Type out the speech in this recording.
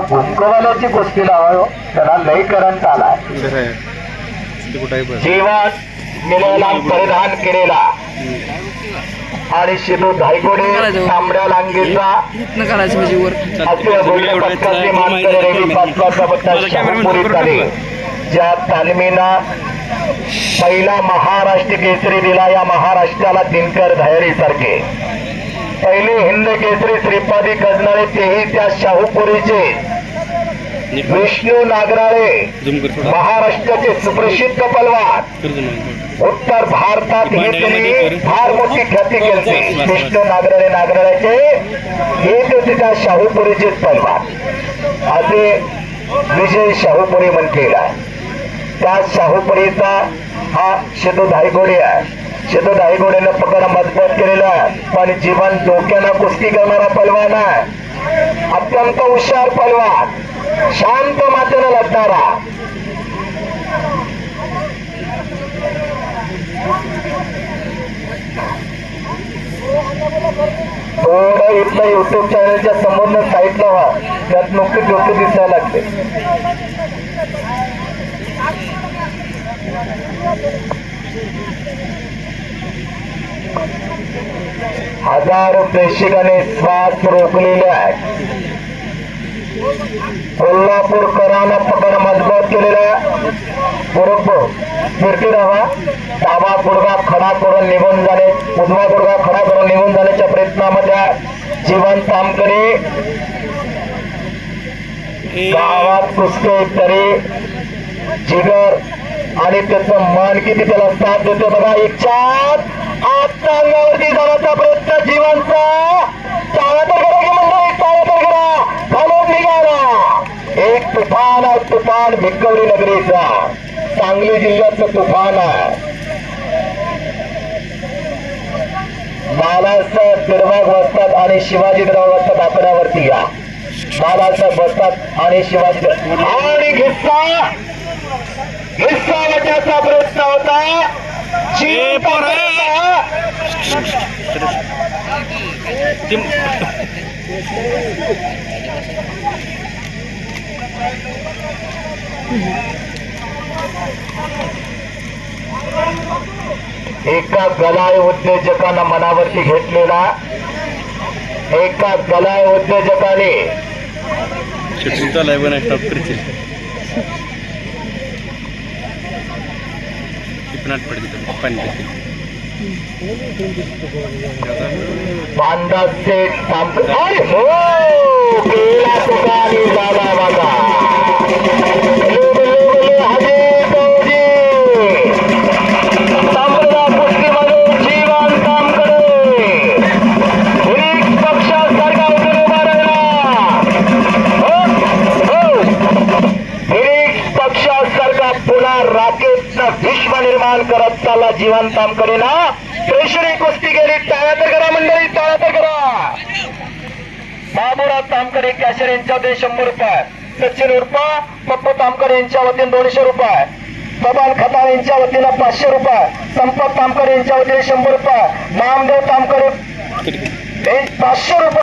भूमकवाल्याची गोष्टी लावायो त्याला लय करंट आलाय. जीवन मिळवला परिधान केलेला. आणि शिदू धायगुडे तांबड्या लांगीचा म्हणजे आले ज्या तालमीना पहिला महाराष्ट्र केसरी दिला या महाराष्ट्राला दिनकर धैर्य सारखे पहिले हिंद केसरी श्रीपादी गजनाळे तेही त्या शाहूपुरीचे. विष्णू नागराळे महाराष्ट्राचे सुप्रसिद्ध पलवान उत्तर भारतात हे त्यांनी फार मोठी ख्याती केली. विष्णू नागराळे नागराळ्याचे हे ते त्या शाहूपुरीचेच पलवान असे विजय शाहूपुरी म्हटलेला त्या शाहूपुरीचा हा शेतू धायगोडे आहे. शेतात आई गोड्याला पकडा मजबूत केलेला पण जीवन धोक्यानं कुस्ती करणारा पलवान आहे. अत्यंत हुशार पलवान. शांत मातेनं लढणारा. थोडं इथलं युट्यूब चॅनलच्या समोर साईडला व्हा त्यात नुकते दिसायला लागते हजारो प्रेक्षकांनी श्वास रोखलेले आहे कोल्हापूरकरांना पकड मजबूत केलेला बरोबर फिरती राहा डावा गुडगा खडा करून निघून जाणे. उजवा गुडगा खडा करून निघून जाण्याच्या प्रयत्नामध्ये जीवन तामकरी गावात कुसके तरी. जिगर. आणि त्याचं मन किती त्याला साथ देतो बघा. इच्छात आता अंगावरती जीवनचा टाळा तर करा की मंडळी तर करा घालून निघाला. एक तुफान आहे तुफान भिक्कवडी नगरीचा. सांगली जिल्ह्याचं तुफान आहे. बालासाहेब बिरवाग बसतात आणि शिवाजी बिरवाग बसतात. आकड्यावरती या. बालासाहेब बसतात आणि शिवाजी आणि घिस्सा. घिस्सा वाटण्याचा प्रयत्न होता! ते एका गलाय उद्योजकानं मनावरती घेतलेला एका गलाय उद्योजकाने शूटिंग स्टॉप करतील पडते पाणी পান্ডা সেট আরে হো निर्माण करत चालला जीवन तामकडे ना प्रेशरी कुस्ती गेली. टाळ्या तर करा मंडळी टाळ्या तर करा. बाबुराव तामकडे कॅशर यांच्या वतीने शंभर रुपये. सचिन उर्फ पप्पू तामकर यांच्या वतीने दोनशे रुपये. बबान खताळ यांच्या वतीनं पाचशे रुपये. संपत तामकर यांच्या वतीने शंभर रुपये. नामदेव तामकर पाचशे रुपये.